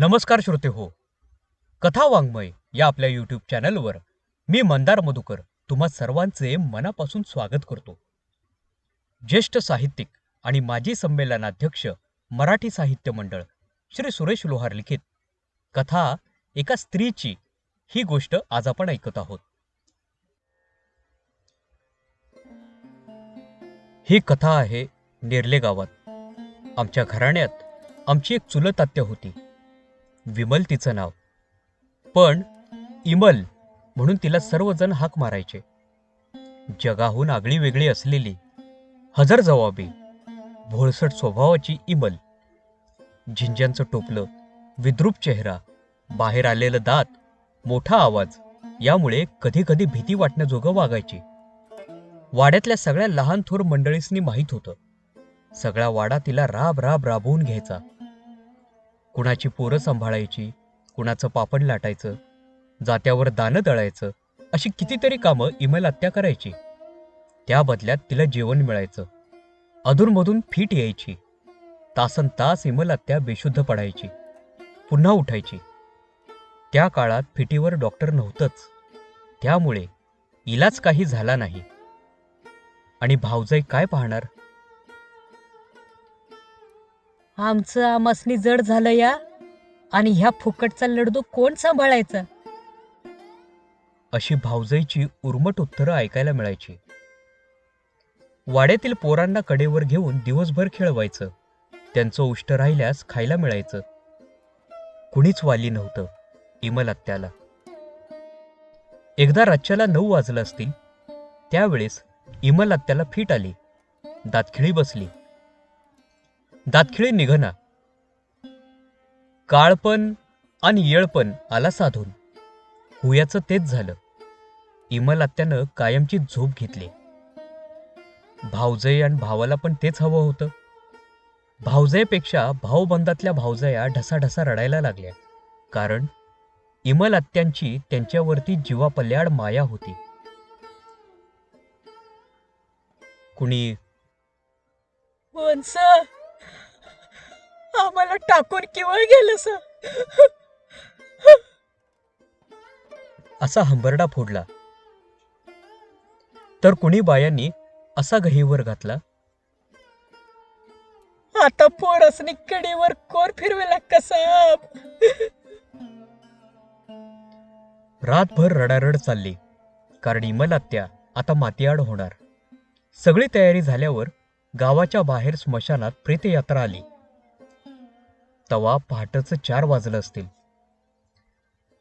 नमस्कार श्रोते हो. कथा वाङ्मय या आपल्या यूट्यूब चॅनलवर मी मंदार मधुकर तुम्हा सर्वांचे मनापासून स्वागत करतो. ज्येष्ठ साहित्यिक आणि माजी संमेलनाध्यक्ष मराठी साहित्य मंडळ श्री सुरेश लोहार लिखित कथा एका स्त्रीची ही गोष्ट आज आपण ऐकत आहोत. ही कथा आहे निर्ले गावात. आमच्या घराण्यात आमची एक चुलत आत्या होती. विमल तिचं नाव. पण इमल म्हणून तिला सर्वजण हाक मारायचे. जगाहून आगळी वेगळी असलेली हजर जवाबी भोळसट स्वभावाची इमल झिंज्यांचं टोपलं विद्रूप चेहरा बाहेर आलेलं दात मोठा आवाज यामुळे कधी कधी भीती वाटण्याजोगं वागायची. वाड्यातल्या सगळ्या लहान थोर मंडळींनी माहीत होतं. सगळा वाडा तिला राब राब राबवून घ्यायचा. कुणाची पोरं सांभाळायची कुणाचं पापड लाटायचं जात्यावर दानं दळायचं अशी कितीतरी कामं इमेल आत्या करायची. त्या बदल्यात तिला जेवण मिळायचं. अधूनमधून फीट यायची. तासन तास इमल आत्या बेशुद्ध पडायची. पुन्हा उठायची. त्या काळात फिटीवर डॉक्टर नव्हतंच. त्यामुळे इलाज काही झाला नाही. आणि भाऊजाई काय पाहणार? आमचं आमासनी जड झालं या. आणि ह्या फुकटचा लडदू कोण सांभाळायचा? अशी भाऊजाईची उर्मट उत्तरं ऐकायला मिळायची. वाड्यातील पोरांना कडेवर घेऊन दिवसभर खेळवायचं. त्यांचं उष्ट राहिल्यास खायला मिळायचं. कुणीच वाली नव्हतं इमल आत्याला. एकदा रातच्याला नऊ वाजलं असतील त्यावेळेस इमल आत्याला फिट आली. दातखिळी बसली. दातखिळे निघना. काळपण आणि येळपण आला साधून. हुयाचं तेच झालं. इमल आत्यानं कायमची झोप घेतली. भावजय आणि भावाला पण तेच हवं होतं. भावजयपेक्षा भाऊबंदातल्या भावजया ढसाढसा रडायला लागल्या. कारण इमल आत्यांची त्यांच्यावरती जीवापल्याड माया होती. कुणी? आम्हाला टाकून केवळ गेलं स असा हंबरडा फोडला. तर कुणी बायांनी असा गहीवर घातला? आता पोरसनी कडेवर कोर फिरवेला कसाब रातभर रडारड चालली. कारण इमल आत्या आता मातीआड होणार. सगळी तयारी झाल्यावर गावाच्या बाहेर स्मशानात प्रेतयात्रा आली. तवा पहाटचं चार वाजलं असतील.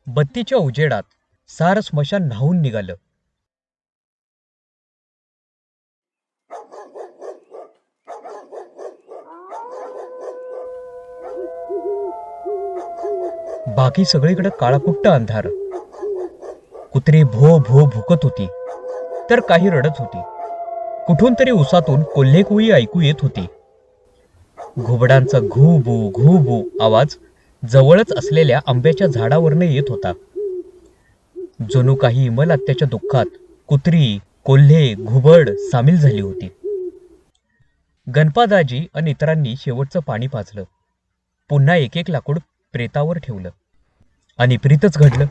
बत्तीच्या उजेडात सार स्मशान न्हावून निघालं. बाकी सगळीकडे काळाकुट्ट अंधार. कुत्री भो भो भुकत होती तर काही रडत होती. कुठून तरी उसातून कोल्हेकुई ऐकू येत होती. घुबडांचा घू बू घू आवाज जवळच असलेल्या आंब्याच्या झाडावरनं येत होता. जणू काही इमलात्याच्या दुःखात कुत्री कोल्हे घुबड सामील झाली होती. गणपादाजी आणि इतरांनी शेवटचं पाणी पाजलं. पुन्हा एक एक लाकूड प्रेतावर ठेवलं. आणि प्रीतच घडलं.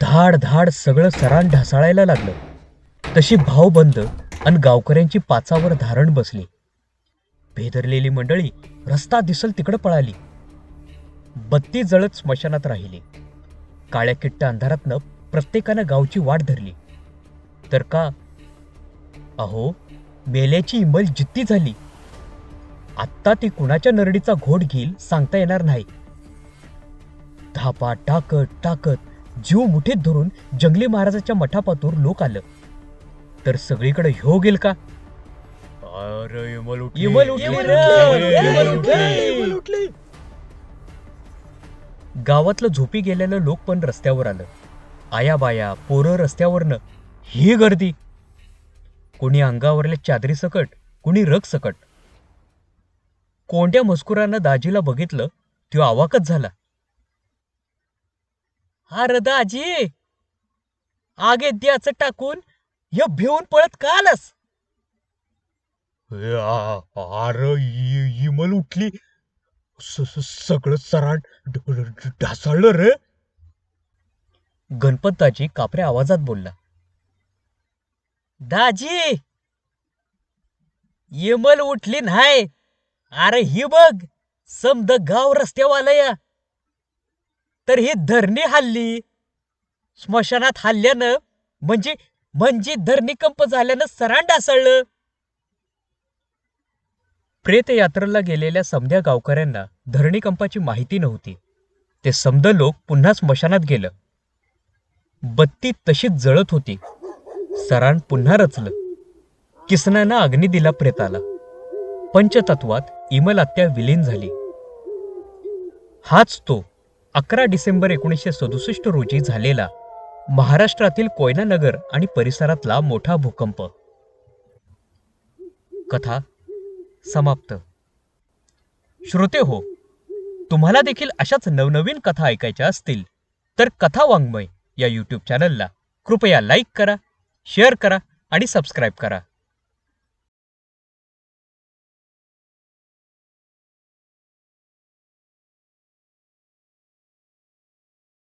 धाड धाड सगळं सरान ढासाळायला लागलं. तशी भावबंद आणि गावकऱ्यांची पाचावर धारण बसली. भेदरलेली मंडळी रस्ता दिसल तिकडं पळाली. बत्ती जळत स्मशानात राहिली. काळ्या किट्ट अंधारातनं प्रत्येकानं गावची वाट धरली. तर का? अहो मेल्याची इमल जित्ती झाली. आत्ता ती कुणाच्या नरडीचा घोट घेईल सांगता येणार नाही. धापा टाकत टाकत जीव मुठीत धरून जंगली महाराजाच्या मठापातूर लोक आलं. तर सगळीकडे ह्यो गेल का? अरे इमल उठली इमल उठली, इमल इमल उठली, उठली, इमल उठली. गावातलं झोपी गेलेलं लोक पण रस्त्यावर आलं. आया बाया पोरं रस्त्यावरनं. ही गर्दी. कोणी अंगावरल्या चादरी सकट कुणी रग सकट. कोणत्या मस्कुरानं दाजीला बघितलं तो आवाकच झाला. अरे दाजी! आगे द्याचं टाकून य भिवून पळत का आलास? अरे इमल उठली. सगळं सराट ढासळलं रे. गणपताची कापऱ्या आवाजात बोलला. दाजी! इमल उठली नाही. अरे ही बघ समद गाव रस्त्यावाला या तर ही धरणी हल्ली. स्मशानात हल्ल्यानं म्हणजे म्हणजे धरणी कंप झाल्यानं सरांड ढासळलं. प्रेतयात्रेला गेलेल्या समध्या गावकऱ्यांना धरणीकंपाची माहिती नव्हती. ते समद लोक पुन्हा स्मशानात गेलं. बत्ती तशीच जळत होती. सरान पुन्हा रचलं. किसनानं अग्नी दिला प्रेताला. पंचतत्वात इमलात्या विलीन झाली. हाच तो अकरा डिसेंबर एकोणीसशे सदुसष्ट रोजी झालेला महाराष्ट्रातील कोयनानगर आणि परिसरातला मोठा भूकंप. कथा समाप्त. श्रोते हो तुम्हाला देखील अशाच नवनवीन कथा ऐकायच्या असतील तर कथा वाङ्मय या यूट्यूब चॅनलला कृपया लाईक करा शेअर करा आणि सबस्क्राईब करा.